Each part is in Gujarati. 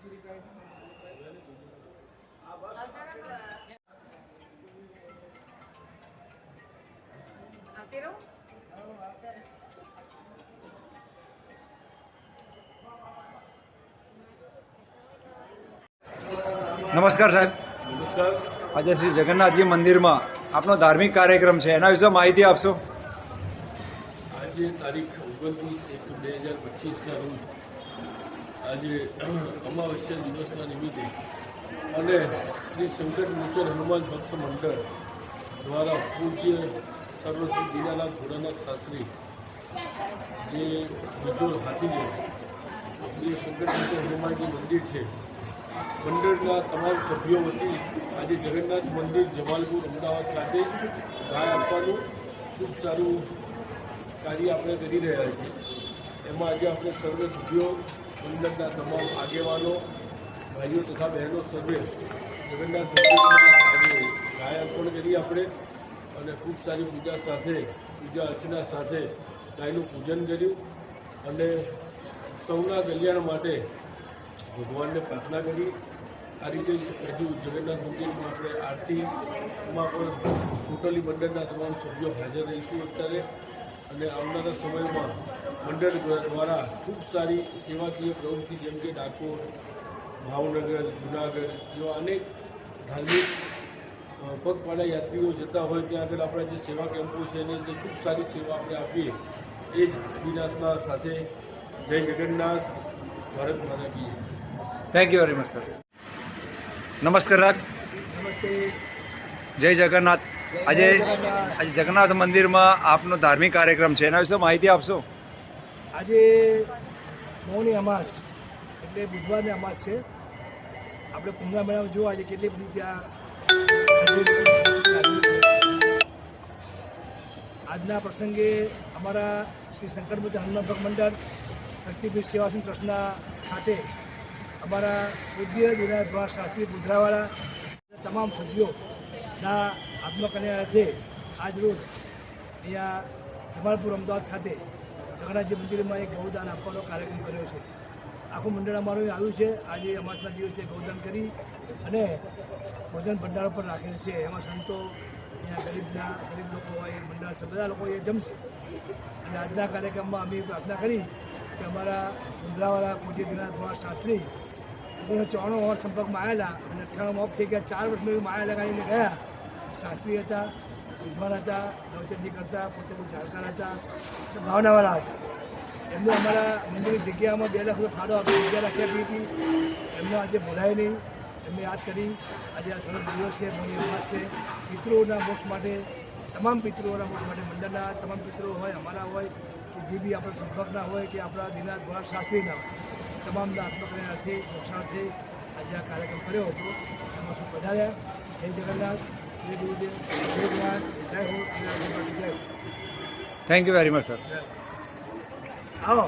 આવતી રહો નમસ્કાર સાહેબ. નમસ્કાર. આજે શ્રી જગન્નાથજી મંદિરમાં આપનો ધાર્મિક કાર્યક્રમ છે. એના વિશે માહિતી આપશો? આજે તારીખ ઓગણત્રીસ એક બે હજાર પચીસના રોજ આજે અમાવસ્યા દિવસના નિમિત્તે અને શ્રી સંકટ મોચર હનુમાન ભક્ત મંડળ દ્વારા પૂજ્ય સર્વશ્રી દીનાનાથ ભોળાનાથ શાસ્ત્રી જે વિજોલ હાથીને જે સંકટ મોચર હનુમાનજી મંદિર છે, મંડળના તમામ સભ્યો વતી આજે જગન્નાથ મંદિર જમાલપુર અમદાવાદ ખાતે ગાય આપવાનું ખૂબ સારું કાર્ય આપણે કરી રહ્યા છીએ. એમાં આજે આપણે સર્વ સભ્યો મંડળના તમામ આગેવાનો, ભાઈઓ તથા બહેનો સર્વે જગન્નાથ મંદિરમાં ગાય અર્પણ કરી આપણે અને ખૂબ સારી પૂજા સાથે, પૂજા અર્ચના સાથે ગાયનું પૂજન કર્યું અને સૌના કલ્યાણ માટે ભગવાનને પ્રાર્થના કરી. આ રીતે હજુ જગન્નાથ મંદિરમાં આપણે આરતીમાં પણ ટોટલી મંડળના તમામ સભ્યો હાજર રહીશું અત્યારે અને આવનારા સમયમાં મંડળ દ્વારા ખૂબ સારી સેવાકીય પ્રવૃત્તિ જેમ કે ડાકોર ભાવનગર જુનાગઢ જેવા અનેક ધાર્મિક પગપાળા યાત્રીઓ જતા હોય ત્યાં આગળ આપણા જે સેવા કેમ્પો છે એની અંદર ખૂબ સારી સેવા આપણે આપીએ. એ જ વિનાશના સાથે જય જગન્નાથ ભારત માતા કી thank you very much sir નમસ્કાર રાજ. જય જગન્નાથ. આજે આજે જગન્નાથ મંદિરમાં આપનો ધાર્મિક કાર્યક્રમ છે. એના વિશે માહિતી આપશો? આજે મૌની અમાસ એટલે બુધવારની અમાસ છે. આપણે કુંભના મેળામાં જુઓ આજે કેટલી બધી ત્યાં આજના પ્રસંગે અમારા શ્રી શંકરમૂર્તિ હનુમાન ભક્ત મંડળ, શક્તિપીઠ સેવાસન ટ્રસ્ટના ખાતે અમારા પૂજ્ય ભગવાન શાસ્ત્રી બુધરાવાળા તમામ સભ્યોના આત્મકલ્યાણાર્થે આજરોજ અહીંયા જમાલપુર અમદાવાદ ખાતે જગન્નાથજી મંદિરમાં એક ગૌદાન આપવાનો કાર્યક્રમ કર્યો છે. આખું મંડળ અમારું આવ્યું છે. આજે અમાસના દિવસે ગૌદાન કરી અને ભોજન ભંડારો પણ રાખેલ છે. એમાં સંતો, અહીંયા ગરીબના, ગરીબ લોકો હોય એ છે બધા લોકો એ જમશે. અને આજના કાર્યક્રમમાં અમે પ્રાર્થના કરી કે અમારા મુદ્રાવાળા પૂજ્ય દિનાથ ભગવાન શાસ્ત્રી ઓગણીસો ચોરાણું વર્ષ સંપર્કમાં આવેલા અને અઠ્ઠાણું ઓફ થઈ ગયા, ચાર વર્ષમાં માયા લગાડીને ગયા. શાસ્ત્રી હતા. વિદ્વાન હતા નવચંડી કરતા પોતે બહુ જાણકાર હતા ભાવનાવાળા હતા. એમને અમારા મંદિરની જગ્યામાં બે લાખ ફાળો આપી, જગ્યા રાખી આપી હતી. એમને આજે બોલાય નહીં. એમને યાદ કરી, આજે આ સરસ દિવસ છે, મોની અમાસ છે. પિતૃઓના મોક્ષ માટે, તમામ પિતૃઓના મોક્ષ માટે મંડળના, તમામ પિતૃઓ હોય, અમારા હોય, કે જે બી આપણા સંપર્કના હોય, કે આપણા દિનાથ ભગવાન શાસ્ત્રીના હોય, તમામના આત્મકલ્યાણાર્થે, મોક્ષાર્થે આજે આ કાર્યક્રમ કર્યો હતો. એમાં શું પધાર્યા? જય જગન્નાથ. જય ગુરુદેવ જય જ્ઞાન જય હો જય જય. Thank you very much sir આવો.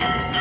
you